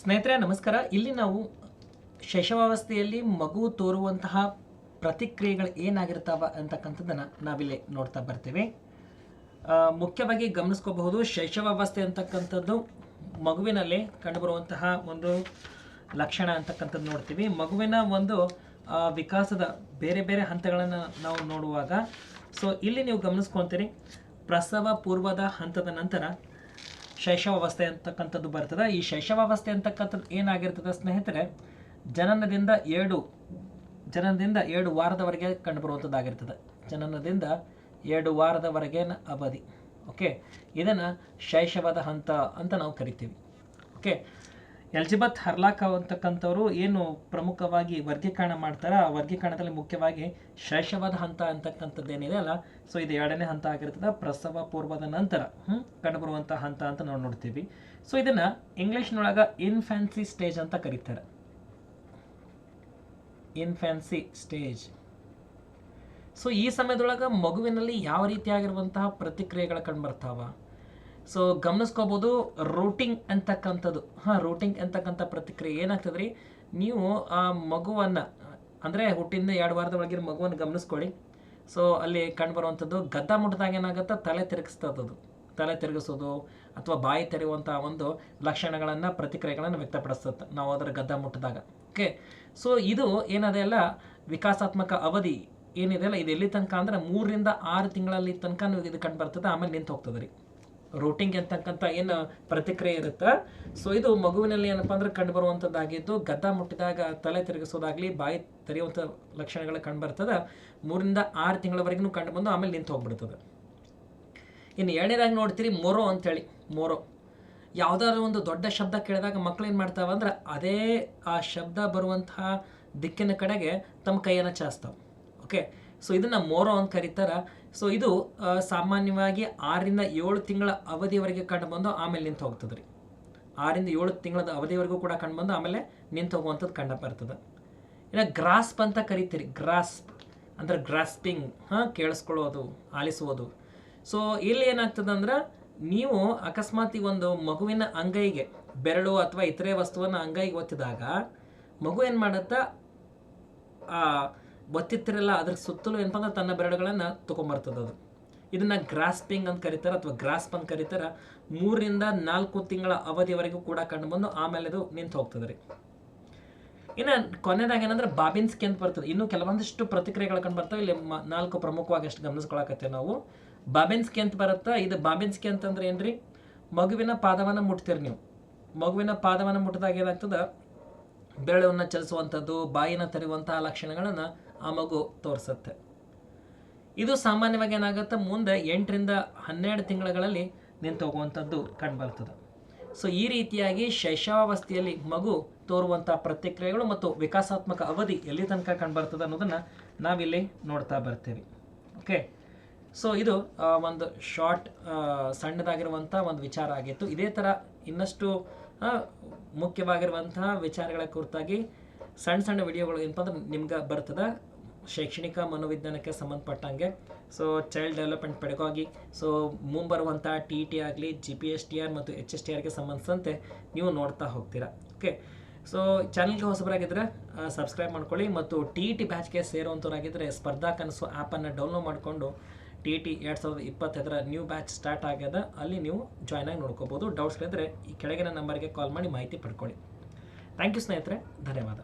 ಸ್ನೇಹಿತರೆ, ನಮಸ್ಕಾರ. ಇಲ್ಲಿ ನಾವು ಶೈಶವಾವಸ್ಥೆಯಲ್ಲಿ ಮಗು ತೋರುವಂತಹ ಪ್ರತಿಕ್ರಿಯೆಗಳು ಏನಾಗಿರ್ತಾವ ಅಂತಕ್ಕಂಥದ್ದನ್ನು ನಾವಿಲ್ಲಿ ನೋಡ್ತಾ ಬರ್ತೇವೆ. ಮುಖ್ಯವಾಗಿ ಗಮನಿಸ್ಕೋಬಹುದು ಶೈಶವಾವಸ್ಥೆ ಅಂತಕ್ಕಂಥದ್ದು ಮಗುವಿನಲ್ಲಿ ಕಂಡುಬರುವಂತಹ ಒಂದು ಲಕ್ಷಣ ಅಂತಕ್ಕಂಥದ್ದು ನೋಡ್ತೀವಿ. ಮಗುವಿನ ಒಂದು ವಿಕಾಸದ ಬೇರೆ ಬೇರೆ ಹಂತಗಳನ್ನು ನಾವು ನೋಡುವಾಗ, ಸೊ, ಇಲ್ಲಿ ನೀವು ಗಮನಿಸ್ಕೊತೀರಿ. ಪ್ರಸವ ಪೂರ್ವದ ಹಂತದ ನಂತರ ಶೈಶವಾವಸ್ಥೆ ಅಂತಕ್ಕಂಥದ್ದು ಬರ್ತದೆ. ಈ ಶೈಶವಾವಸ್ಥೆ ಅಂತಕ್ಕಂಥದ್ದು ಏನಾಗಿರ್ತದೆ ಸ್ನೇಹಿತರೆ? ಜನನದಿಂದ ಏಳು ಜನನದಿಂದ ಏಳು ವಾರದವರೆಗೆ ಕಂಡುಬರುವಂಥದ್ದಾಗಿರ್ತದೆ. ಜನನದಿಂದ ಎರಡು ವಾರದವರೆಗಿನ ಅವಧಿ. ಓಕೆ ಇದನ್ನು ಶೈಶವದ ಹಂತ ಅಂತ ನಾವು ಕರಿತೀವಿ. ಓಕೆ ಎಲ್ಜಿಬತ್ ಹರ್ಲಾಕ್ ಅಂತಕ್ಕಂಥವ್ರು ಏನು ಪ್ರಮುಖವಾಗಿ ವರ್ಗೀಕರಣ ಮಾಡ್ತಾರೆ ಆ ವರ್ಗೀಕರಣದಲ್ಲಿ ಮುಖ್ಯವಾಗಿ ಶೈಶವದ ಹಂತ ಅಂತಕ್ಕಂಥದ್ದು ಏನಿದೆ ಅಲ್ಲ ಸೊ ಇದು ಎರಡನೇ ಹಂತ ಆಗಿರ್ತದೆ ಪ್ರಸವ ಪೂರ್ವದ ನಂತರ ಹ್ಮ್, ಕಂಡುಬರುವಂಥ ಹಂತ ಅಂತ ನಾವು ನೋಡ್ತೀವಿ. ಸೊ ಇದನ್ನು ಇಂಗ್ಲೀಷ್ನೊಳಗೆ ಇನ್ಫ್ಯಾನ್ಸಿ ಸ್ಟೇಜ್ ಅಂತ ಕರೀತಾರೆ. ಇನ್ಫ್ಯಾನ್ಸಿ ಸ್ಟೇಜ್ ಸೊ ಈ ಸಮಯದೊಳಗೆ ಮಗುವಿನಲ್ಲಿ ಯಾವ ರೀತಿಯಾಗಿರುವಂತಹ ಪ್ರತಿಕ್ರಿಯೆಗಳು ಕಂಡುಬರ್ತಾವ? ಸೊ ಗಮನಿಸ್ಕೋಬೋದು ರೂಟಿಂಗ್ ಅಂತಕ್ಕಂಥದ್ದು. ಹಾಂ ರೂಟಿಂಗ್ ಅಂತಕ್ಕಂಥ ಪ್ರತಿಕ್ರಿಯೆ ಏನಾಗ್ತದೆ ರೀ ನೀವು ಆ ಮಗುವನ್ನು, ಅಂದರೆ ಹುಟ್ಟಿಂದ ಎರಡು ವಾರದ ಒಳಗಿನ ಮಗುವನ್ನು ಗಮನಿಸ್ಕೊಳ್ಳಿ. ಸೊ ಅಲ್ಲಿ ಕಂಡುಬರುವಂಥದ್ದು ಗದ್ದ ಮುಟ್ಟದಾಗ ಏನಾಗುತ್ತೆ? ತಲೆ ತಿರುಗಿಸ್ತದ್ದು. ತಲೆ ತಿರುಗಿಸೋದು, ಅಥವಾ ಬಾಯಿ ತೆರೆಯುವಂಥ ಒಂದು ಲಕ್ಷಣಗಳನ್ನು, ಪ್ರತಿಕ್ರಿಯೆಗಳನ್ನು ವ್ಯಕ್ತಪಡಿಸ್ತದೆ. ನಾವು ಅದರ ಗದ್ದ ಮುಟ್ಟಿದಾಗ ಓಕೆ ಸೊ ಇದು ಏನದೆ ಅಲ್ಲ, ವಿಕಾಸಾತ್ಮಕ ಅವಧಿ. ಏನಿದೆ ಅಲ್ಲ, ಇದು ಎಲ್ಲಿ ತನಕ ಅಂದ್ರೆ ಮೂರರಿಂದ ಆರು ತಿಂಗಳಲ್ಲಿ ತನಕ ಇದು ಕಂಡು ಬರ್ತದೆ, ಆಮೇಲೆ ನಿಂತು ಹೋಗ್ತದೆ ರೀ. ರೂಟಿಂಗ್ ಅಂತಕ್ಕಂಥ ಏನು ಪ್ರತಿಕ್ರಿಯೆ ಇರುತ್ತೆ. ಸೊ ಇದು ಮಗುವಿನಲ್ಲಿ ಏನಪ್ಪ ಅಂದ್ರೆ ಕಂಡು ಬರುವಂಥದ್ದಾಗಿದ್ದು ಗದ್ದ ಮುಟ್ಟಿದಾಗ ತಲೆ ತಿರುಗಿಸೋದಾಗ್ಲಿ, ಬಾಯಿ ತೆರೆಯುವಂಥ ಲಕ್ಷಣಗಳು ಕಂಡು ಬರ್ತದೆ. ಮೂರಿಂದ ಆರು ತಿಂಗಳವರೆಗೂ ಕಂಡು ಬಂದು ಆಮೇಲೆ ನಿಂತು ಹೋಗ್ಬಿಡ್ತದೆ. ಇನ್ನು ಎರಡನೇದಾಗಿ ನೋಡ್ತೀರಿ, ಮೊರೋ ಅಂತೇಳಿ, ಮೊರೋ. ಯಾವುದಾದ್ರು ಒಂದು ದೊಡ್ಡ ಶಬ್ದ ಕೇಳಿದಾಗ ಮಕ್ಕಳು ಏನು ಮಾಡ್ತಾವೆ ಅಂದ್ರೆ, ಅದೇ ಆ ಶಬ್ದ ಬರುವಂತಹ ದಿಕ್ಕಿನ ಕಡೆಗೆ ತಮ್ಮ ಕೈಯನ್ನು ಚಾಸ್ತಾವೆ ಓಕೆ ಸೊ ಇದನ್ನು ಮೋರೋ ಅಂತ ಕರೀತಾರೆ. ಸೊ ಇದು ಸಾಮಾನ್ಯವಾಗಿ ಆರರಿಂದ ಏಳು ತಿಂಗಳ ಅವಧಿಯವರೆಗೆ ಕಂಡು ಬಂದು ಆಮೇಲೆ ನಿಂತು ಹೋಗ್ತದೆ ರೀ. ಆರಿಂದ ಏಳು ತಿಂಗಳ ಅವಧಿವರೆಗೂ ಕೂಡ ಕಂಡು ಬಂದು ಆಮೇಲೆ ನಿಂತು ಹೋಗುವಂಥದ್ದು ಕಂಡು ಬರ್ತದೆ. ಇನ್ನು ಗ್ರಾಸ್ಪ್ ಅಂತ ಕರಿತೀರಿ. ಗ್ರಾಸ್ಪ್, ಅಂದ್ರೆ ಗ್ರಾಸ್ಪಿಂಗ್, ಹಾಂ, ಕೇಳಿಸ್ಕೊಳ್ಳೋದು, ಆಲಿಸುವುದು. ಸೊ ಇಲ್ಲಿ ಏನಾಗ್ತದೆ ಅಂದ್ರೆ, ನೀವು ಅಕಸ್ಮಾತ್ ಈ ಒಂದು ಮಗುವಿನ ಅಂಗೈಗೆ ಬೆರಳು ಅಥವಾ ಇತರೆ ವಸ್ತುವನ್ನು ಅಂಗೈಗೆ ಒತ್ತಿದಾಗ, ಮಗು ಏನು ಮಾಡುತ್ತಾ ಒತ್ತಿತ್ತಿರಲ್ಲ ಅದ್ರ ಸುತ್ತಲೂ ಏನಪ್ಪ ಅಂದ್ರೆ ತನ್ನ ಬೆರಳುಗಳನ್ನು ತೊಗೊಂಬರ್ತದೆ ಅದು. ಇದನ್ನ ಗ್ರಾಸ್ಪಿಂಗ್ ಅಂತ ಕರೀತಾರೆ ಅಥವಾ ಗ್ರಾಸ್ಪ್ ಅಂತ ಕರೀತಾರೆ. ಮೂರರಿಂದ ನಾಲ್ಕು ತಿಂಗಳ ಅವಧಿವರೆಗೂ ಕೂಡ ಕಂಡು ಬಂದು ಆಮೇಲೆ ಅದು ನಿಂತು ಹೋಗ್ತದೆ ರೀ. ಇನ್ನು ಕೊನೆಯದಾಗ ಏನಂದ್ರೆ ಬಾಬಿನ್ಸ್ಕಿ ಅಂತ ಬರ್ತದೆ. ಇನ್ನು ಕೆಲವೊಂದಿಷ್ಟು ಪ್ರತಿಕ್ರಿಯೆಗಳು ಕಂಡು ಬರ್ತವೆ. ಇಲ್ಲಿ ನಾಲ್ಕು ಪ್ರಮುಖವಾಗಿ ಅಷ್ಟು ಗಮನಿಸ್ಕೊಳಕತ್ತೇವೆ ನಾವು. ಬಾಬಿನ್ಸ್ಕಿ ಅಂತ ಬರುತ್ತಾ? ಇದು ಬಾಬಿನ್ಸ್ಕಿ ಅಂತಂದ್ರೆ ಏನ್ರಿ? ಮಗುವಿನ ಪಾದವನ್ನು ಮುಟ್ತೀರಿ ನೀವು. ಮಗುವಿನ ಪಾದವನ್ನು ಮುಟ್ಟಿದಾಗ ಏನಾಗ್ತದೆ? ಬೆರಳನ್ನ ಚಲಿಸುವಂಥದ್ದು, ಬಾಯಿನ ತೆರೆಯುವಂತಹ ಲಕ್ಷಣಗಳನ್ನು ಆ ಮಗು ತೋರಿಸುತ್ತೆ. ಇದು ಸಾಮಾನ್ಯವಾಗಿ ಏನಾಗುತ್ತೆ? ಮುಂದೆ ಎಂಟರಿಂದ ಹನ್ನೆರಡು ತಿಂಗಳಲ್ಲಿ ನಿಂತು ಹೋಗುವಂಥದ್ದು ಕಂಡುಬರ್ತದೆ. ಸೊ ಈ ರೀತಿಯಾಗಿ ಶೈಶವಾವಸ್ಥೆಯಲ್ಲಿ ಮಗು ತೋರುವಂಥ ಪ್ರತಿಕ್ರಿಯೆಗಳು ಮತ್ತು ವಿಕಾಸಾತ್ಮಕ ಅವಧಿ ಎಲ್ಲಿ ತನಕ ಕಂಡುಬರ್ತದೆ ಅನ್ನೋದನ್ನು ನಾವಿಲ್ಲಿ ನೋಡ್ತಾ ಬರ್ತೀವಿ. ಓಕೆ ಸೊ ಇದು ಒಂದು ಶಾರ್ಟ್ ಸಣ್ಣದಾಗಿರುವಂಥ ಒಂದು ವಿಚಾರ ಆಗಿತ್ತು. ಇದೇ ಥರ ಇನ್ನಷ್ಟು ಮುಖ್ಯವಾಗಿರುವಂತಹ ವಿಚಾರಗಳ ಕುರಿತಾಗಿ ಸಣ್ಣ ಸಣ್ಣ ವಿಡಿಯೋಗಳು ಏನಪ್ಪ ಅಂದ್ರೆ ನಿಮ್ಗೆ ಬರ್ತದೆ. ಶೈಕ್ಷಣಿಕ ಮನೋವಿಜ್ಞಾನಕ್ಕೆ ಸಂಬಂಧಪಟ್ಟಂಗೆ. So child development pedagogy so ಮುಂಬರುವಂಥ T T ಆಗಲಿ G P S T R ಮತ್ತು ಎಚ್ ಎಸ್ ಟಿ ಆರ್ಗೆ ಸಂಬಂಧಿಸಿದಂತೆ ನೀವು ನೋಡ್ತಾ ಹೋಗ್ತೀರಾ. ಓಕೆ ಸೊ ಚಾನಲ್ಗೆ ಹೊಸಬರಾಗಿದ್ದರೆ ಸಬ್ಸ್ಕ್ರೈಬ್ ಮಾಡ್ಕೊಳ್ಳಿ ಮತ್ತು ಟಿ ಟಿ ಬ್ಯಾಚ್ಗೆ ಸೇರುವಂಥವ್ರಾಗಿದ್ದರೆ ಸ್ಪರ್ಧಾ ಕನಸು ಆ್ಯಪನ್ನು ಡೌನ್ಲೋಡ್ ಮಾಡಿಕೊಂಡು ಟಿ ಟಿ ಎರಡು ಸಾವಿರದ ಇಪ್ಪತ್ತೈದರ ನ್ಯೂ ಬ್ಯಾಚ್ ಸ್ಟಾರ್ಟ್ ಆಗ್ಯದ, ಅಲ್ಲಿ ನೀವು ಜಾಯ್ನ್ ಆಗಿ ನೋಡ್ಕೋಬೋದು. ಡೌಟ್ಸ್ಗಳಿದ್ರೆ ಈ ಕೆಳಗಿನ ನಂಬರ್ಗೆ ಕಾಲ್ ಮಾಡಿ ಮಾಹಿತಿ ಪಡ್ಕೊಳ್ಳಿ. ಥ್ಯಾಂಕ್ ಯು ಸ್ನೇಹಿತರೆ. ಧನ್ಯವಾದ.